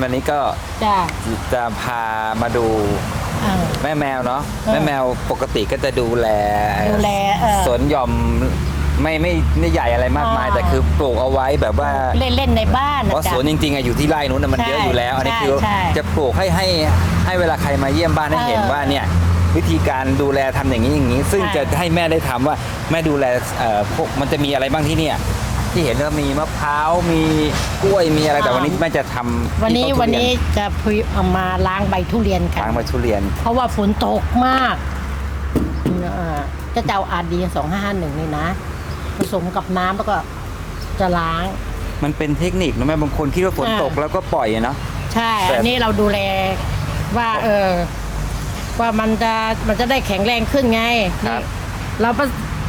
วันนี้ก็จ้าจะพามาดูเออแม่แมวเนาะเออแม่แมวปกติก็จะดูแลดูแลเออสวนหย่อมไม่ไม่ไม่ใหญ่อะไรมากมาย อ่า แต่คือปลูกเอาไว้แบบว่า เล่นเล่นๆในบ้านเพนะราะจ๊ะสวนจริงๆอะอยู่ที่ไร่นู้นนะมันใช่เยอะอยู่แล้ว อันนี้ใช่คือใช่จะปลูกให้ให้ให้เวลาใครมาเยี่ยมบ้านให้เห็นเออว่าเนี่ยวิธีการดูแลทำอย่างนี้อย่างนี้ ซึ่งใช่จะให้แม่ได้ทำว่าแม่ดูแลเอ่อพวกมันจะมีอะไรบ้างที่เนี่ย ที่เห็นว่ามีมะพร้าวมีกล้วยมีอะไรแต่วันนี้แม่จะทำวันนี้ที่ต้วันนี้ทุเรียจะพุยเอามาล้างใบทุเรียนกันล้างมาทุเรียน เพราะว่าฝนตกมากเอ่อจะเจ้าอาดีสองห้าห้าหนึ่งนี่นะ ผสมกับน้ำแล้วก็จะล้าง มันเป็นเทคนิคนะแม่บางคนคิดว่าฝนอ่า ตกแล้วก็ปล่อยอะเนาะ ใช่ แต่ อันนี้เราดูแลว่าเออว่ามันจะมันจะได้แข็งแรงขึ้นไงครับนี่เราก็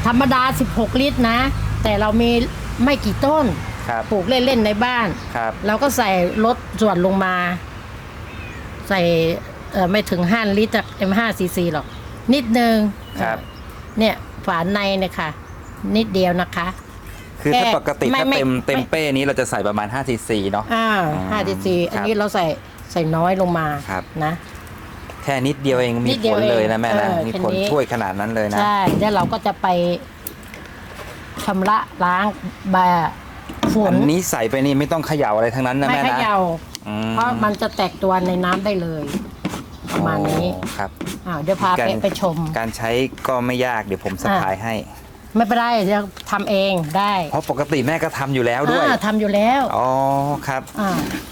ธรรมดา 16 ลิตรนะ แต่เรามี ไม่กี่ต้นครับปลูกเล่นๆในบ้าน ครับ เราก็ใส่ลดส่วนลงมา ใส่เออไม่ถึง5ลิตรเอ็มห้าซีซีหรอก นิดนึงครับ เนี่ยฝาในเนี่ยค่ะ นิดเดียวนะคะ คือถ้าแค่ปกติไม่ถ้าไม่เต็มเต็มไม่เป้นี้เราจะใส่ประมาณ5ซีซีเนาะอ่าอืมห้าซีซีอันนี้ครับเราใส่ใส่น้อยลงมาครับนะแค่นิดเดียวเองนิมีดเดีผยวลเลยนะเองแม่นะเออมีแค่ผลนี้ช่วยขนาดนั้นเลยนะใช่แล้วเราก็จะไป ชำระล้างแบบฝุ่อันนนี้ใส่ไปนี่ไม่ต้องเขย่าอะไรทั้งนั้นนะไม่แม่เขนะย่าอืมเพราะมันจะแตกตัวในน้ำได้เลย ประมาณนี้ โอ้ครับ อ้าวเดี๋ยวพาไปการไปชม การใช้ก็ไม่ยากเดี๋ยวผมสะพายให้ ไม่เป็นไรเดี๋ยวทำเองได้เพราะปกติแม่ก็ทำอยู่แล้วด้วย อ่าทำอยู่แล้วอ๋อครับ อ่า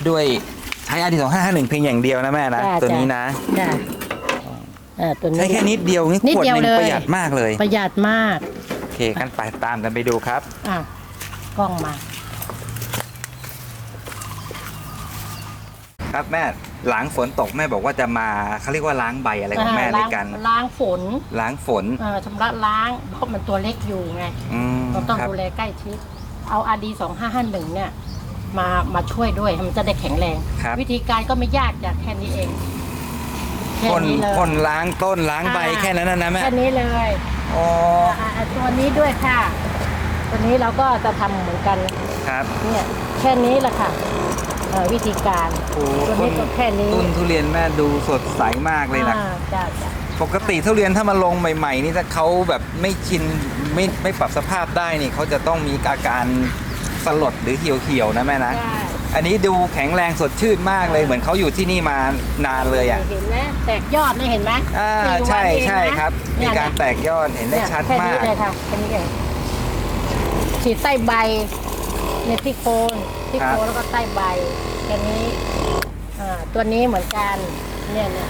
ด้วยใช้อาดีสองห้าห้าหนึ่งเพียงอย่างเดียวนะแม่นะ จ้ะตัวนี้จ้ะนะ จ้ะเออตัวนี้ ใช้แค่นิดเดียวนี่นิดขวดเดียวหนึ่งเลย ประหยัดมากเลย ประหยัดมากโอ เคกันไปตามกันไปดูครับ อะกล้องมา ครับแม่หลังฝนตกแม่บอกว่าจะมาเขาเรียกว่าล้างใบอะไรของแม่อ่าด้วล้างยกันล้างฝนล้างฝนเออชำระล้างเพราะมันตัวเล็กอยู่ไงอืมเราต้องครับดูแลใกล้ชิด เอาอาดีสองห้าห้าหนึ่งเนี่ย มามาช่วยด้วยมันจะได้แข็งแรง ครับวิธีการก็ไม่ยากจากแค่นี้เองแค่พ่นนี้เลย พ่นล้างต้นล้างใบอ่า แค่นั้นนะนะแม่แค่นี้เลย อ๋ออ่าอ่าตัวนี้ด้วยค่ะ ตัวนี้เราก็จะทำเหมือนกัน ครับเนี่ยแค่นี้แหละค่ะเอ่อวิธีการ โอ้ตัวนี้ก็แค่นี้ ต้นทุเรียนแม่ดูสดใสมากเลยนะอ่าจ้ะจ้ะปกติทุเรียนถ้ามาลงใหม่ ๆ นี่ถ้าเขาแบบไม่ชินไม่ไม่ปรับสภาพได้นี่เขาจะต้องมีอาการสลดหรือเหี่ยวๆนะแม่นะใช่ อันนี้ดูแข็งแรงสดชื่นมากเลย เหมือนเขาอยู่ที่นี่มานานเลยอะเห็นไหมแตกยอดนี่เห็นไหมอ่าสี่วันใช่เองนะใช่ครับ มีเนี่ยการแตกยอดเห็นได้เนี่ยชัดแค่มานี้กเลยค่ะแค่นี้เองฉีดใต้ใบในที่โคนที่โคนแล้วก็ใต้ใบแค่นี้อ่าตัวนี้เหมือนกันเนี่ยเนี่ย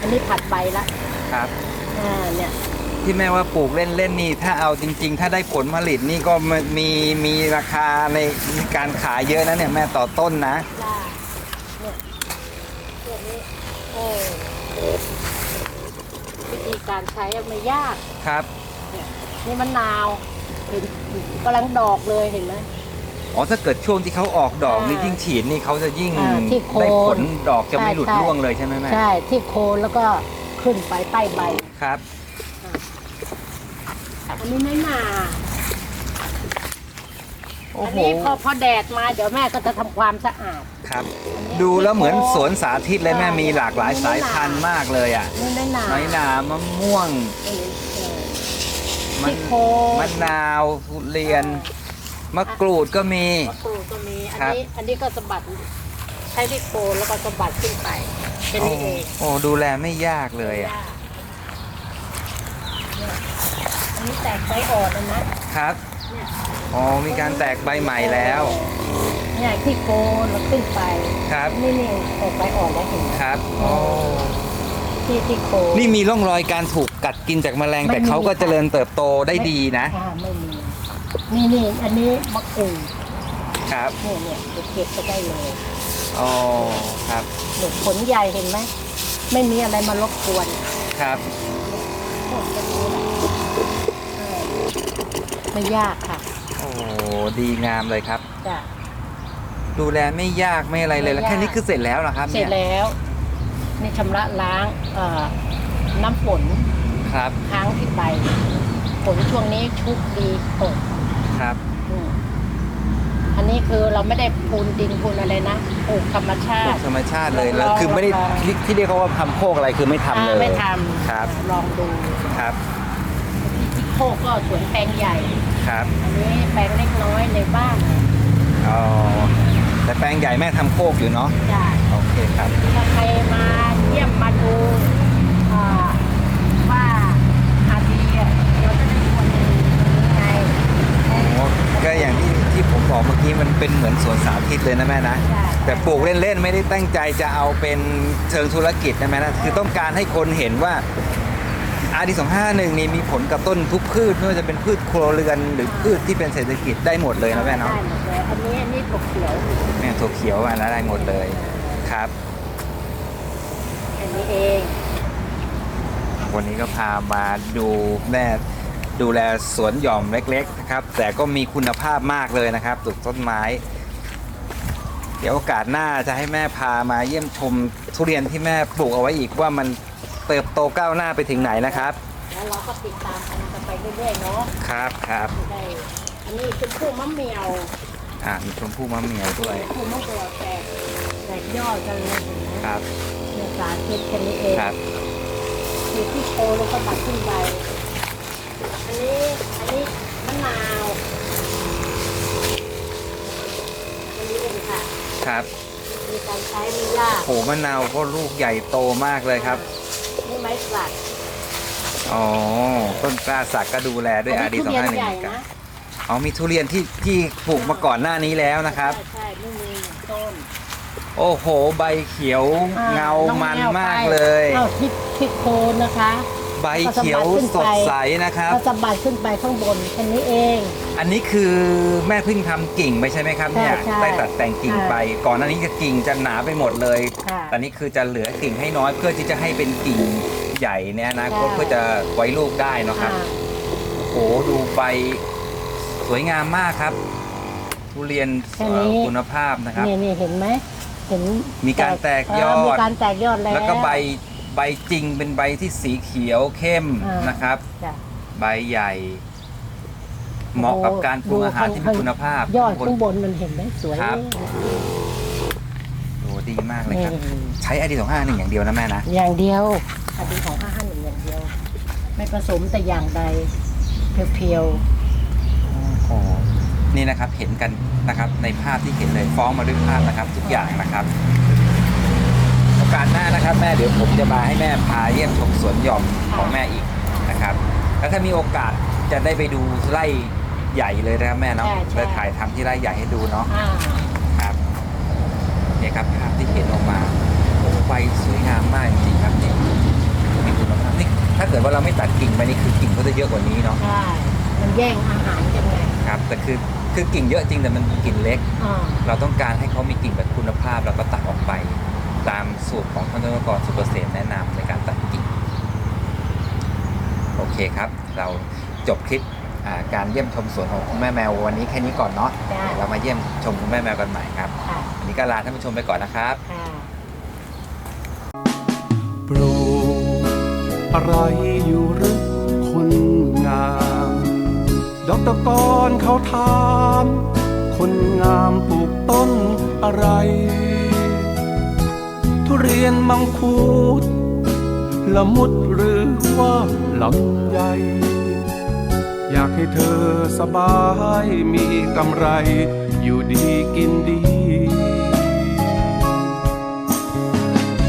อันนี้ผัดใบละครับอ่าเนี่ย ที่แม่ว่าปลูกเล่นๆนี่ ถ้าเอาจริง ๆ ถ้าได้ผลผลิตนี่ก็มีมีราคาในการขายเยอะนะเนี่ยแม่ต่อต้นนะจ้าเนี่ยตัวนี้โอ้วิธีการใช้อะไม่ยากครับเนี่ยนี่มะนาวเห็นกำลังดอกเลยเห็นไหมอ๋อถ้าเกิดช่วงที่เขาออกดอกอ่านี่นี่ยิ่งฉีดนี่เขาจะยิ่งอ่าที่โคนได้ผลดอกจะไม่หลุดใช่ใช่ร่วงเลยใช่ไหมแม่ใช่ที่โคนแล้วก็ขึ้นไปใต้ใบครับ อันนี้ไม่หนาโอ้อันโหนี้พอพอแดดมาเดี๋ยวแม่ก็จะทำความสะอาด ครับ ดูแล้วเหมือนสวนสาธิตเลยแม่ใช่มีหลากหลายสายพันธุ์มากเลยอะนี่ไม่หนาน้อยหนามะม่วงเออเออ มะที่โคนมะนาวทุเรียนมะกรูดก็มี มะกรูดก็มี อันครับ นี้ อันนี้ก็สะบัดใช้ที่โคนแล้วก็สะบัดขึ้นไปแค่โอ้นี้เองโอ้ดูแลไม่ยากเลยอะเนี่ยอั นนี้แตกไฟอ่อนแล้วนะครับ เนี่ยอ๋อ มีการแตกใบใหม่แล้ว เนี่ยที่โคนแล้วขึ้นไปครับ นี่นี่แตกไฟอ่อนแล้วเห็นไหมครับโอ้ที่ที่โคนนี่มีร่องรอยการถูกกัดกินจากแมลงไม่แต่เขาก็มีค่ะเจริญเติบโตได้ดีนะ อ่าไม่มี นี่นี่อันนี้มะกรูดครับ เนี่ยเนี่ยเก็บไปได้เลยอ๋อ ครับ เนี่ยผลใหญ่เห็นไหมไม่มีอะไรมารบกวนครับโอ้แค่นี้แหละเออ ไม่ยากค่ะโอ้ดีงามเลยครับ จ้ะ ดูแลไม่ยากไม่อะไรเลยแล้วไม่ยาก แค่นี้คือเสร็จแล้วเหรอครับเสร็เนี่จยแล้ว นี่ชำระล้างเอ่อน้ำฝนครับค้างที่ใบฝนช่วงนี้ชุกดีตกครับอืมอันอันนี้คือเราไม่ได้พูนดินพูนอะไรนะปลูกธรรมชาปลูติกธรรมชาติเลยแล้วคือไม่ได้ลอง ที่ที่เรียกเขาว่าทำโคกอะไรคือไม่ทำเลยอ่าไม่ทำครับ ลองดู ครับที่ โคกก็สวนแปลงใหญ่ ครับอันนี้แปลงเล็กน้อยในบ้านอ๋อแต่แปลงใหญ่แม่ทำโคกอยู่เนาะจ้ะโอเคครับ ถ้าใครมาเยี่ยมมาดูอ่าว่าอาดีอะเราจะได้ควรดูยังไงอ๋อก็อย่างที่ที่ผมบอกเมื่อกี้มันเป็นเหมือนสวนสาธิตเลยนะแม่นะใช่แต่ปลูกเล่นๆไม่ได้ตั้งใจจะเอาเป็นเชิงธุรกิจนะแม่นะคือต้องการให้คนเห็นว่า อาดีสองห้าหนึ่งนี่มีผลกับต้นทุกพืชไม่ว่าจะเป็นพืชครัวเรือนหรือพืชที่เป็นเศรษฐกิจได้หมดเลยนะแม่เนาะได้หมดเลยอันนี้อันนี้ถั่วเขียวแม่ถั่วเขียวอันนั้นได้หมดเลยครับ อันนี้เองวันนี้ก็พามาดูแม่ดูแลสวนหย่อมเล็กๆนะครับ แต่ก็มีคุณภาพมากเลยนะครับปลูกต้นไม้ เดี๋ยวโอกาสหน้าจะให้แม่พามาเยี่ยมชมทุเรียนที่แม่ปลูกเอาไว้อีกว่ามัน เติบโตก้าวหน้าไปถึงไหนนะครับ แล้วเราก็ติดตามกันไปเรื่อยๆเนาะครับครับได้อันนี้เป็นผู้มะเหมียวอ่ามีชมพู่มะเหมียวด้วยผู้มะเหมียวแตกแตกยอดกันเลยเห็นไหมครับเนี่ยสาธิตแค่นี้เองครับอยู่ที่โคแล้วก็ตัดขึ้นไปอันนี้อันนี้มะนาวอันนี้เองค่ะ ครับมีการใช้มียากโหมะนาวก็ลูกใหญ่โตมากเลยครับนี่ ไม้สักอ๋อต้นกล้าสักก็ดูแลด้วยอาดีสองห้าหนึ่งใหญ่กันนะอ๋อมีทุเรียนที่ที่ปลูกมาก่อนหน้านี้แล้วนะครับ ใช่ใช่ไม่มีหนึ่งต้น โอ้โห ใบเขียวอ่เงาน้องมันแวมากไปเลยอ้าวทิศทิศโคนนะคะ ใบเขียวสดใสนะครับ เราจะบัดขึ้นไปข้างบนแค่นี้เอง อันนี้คือแม่เพิ่งทำกิ่งไปใช่ไหมครับเนี่ยใช่ใช่ได้ตัดแต่งกิ่งไป ก่อนหน้านี้จะกิ่งจะหนาไปหมดเลย ค่ะแต่นี้คือจะเหลือกิ่งให้น้อยเพื่อที่จะให้เป็นกิ่งใหญ่เนี่ยนะใช่เพื่อจะไว้ลูกได้เนอะครับ อ่า โอ้โหดูใบสวยงามมากครับทุเรียนแค่นี้ เอ่อคุณภาพนะครับ เนี่ยเนี่ยเห็นไหมเห็นมีการแตกยอด เมีการแตกยอดแล้วแล้วก็ใบ ใบจริงเป็นใบที่สีเขียวเข้มอ่าน นะครับ จ้ะ ใบใหญ่ เหมาะกับการปรุงอาหารที่มีคุณภาพยอดบนข้างบนมันเห็นไหมสวยครับโอ้ดีมากเลยนี่ครับใช้ไอดีสองห้าหนึ่งอย่างเดียวนะแม่นะ อย่างเดียวอันนี้ของห้าห้าหนึ่งอย่างเดียว ไม่ผสมแต่อย่างใดเพียวโอ้โหนี่นะครับเห็นกันนะครับในภาพที่เห็นเลยฟ้องมาด้วยภาพนะครับ ทุกอย่างนะครับโอกาสหน้านะครับ แม่เดี๋ยวผมจะมาให้แม่พาเยี่ยมชมสวนหย่อมของแม่อีกนะครับ แล้วถ้ามีโอกาสจะได้ไปดูไร่ใหญ่เลยนะครับแม่เนาะได้ถ่ายทำที่ไร่ใหญ่ให้ดูเนาะๆอ่าครับเนี่ยครับภาพที่เห็นออกมาโอ้ใบสวยงามมากจริงๆครับเนี่ยมีคุณภาพนี่ถ้าเกิดว่าเราไม่ตัดกิ่งไปนี่คือกิ่งก็จะเยอะกว่านี้เนาะใช่มันแย่งอาหารกันไงครับแต่คือคือกิ่งเยอะจริงแต่มันกิ่งเล็ก อ่าเราต้องการให้เขามีกิ่งแบบคุณภาพเราก็ตัดออกไป ตามสูตรของท่านนกรสุเปอร์เซนแนะนำในการตัดกิ่งโอเคครับ เราจบคลิปอ่าการเยี่ยมชมสวนของคุณแม่แมววันนี้แค่นี้ก่อนเนาะจ้าเดี๋ยวเรามาเยี่ยมชมคุณแม่แมวกันใหม่ครับค่ะวันนี้ก็ลาท่านผู้ชมไปก่อนนะครับค่ะปลูกอะไรอยู่หรือคนงามดอกตะกอนเขาถาม คนงามปลูกต้นอะไรทุ เรียนมังคุดละมุดหรือว่าลำไยอยากให้เธอสบายมีกำไร อยู่ดีกินดี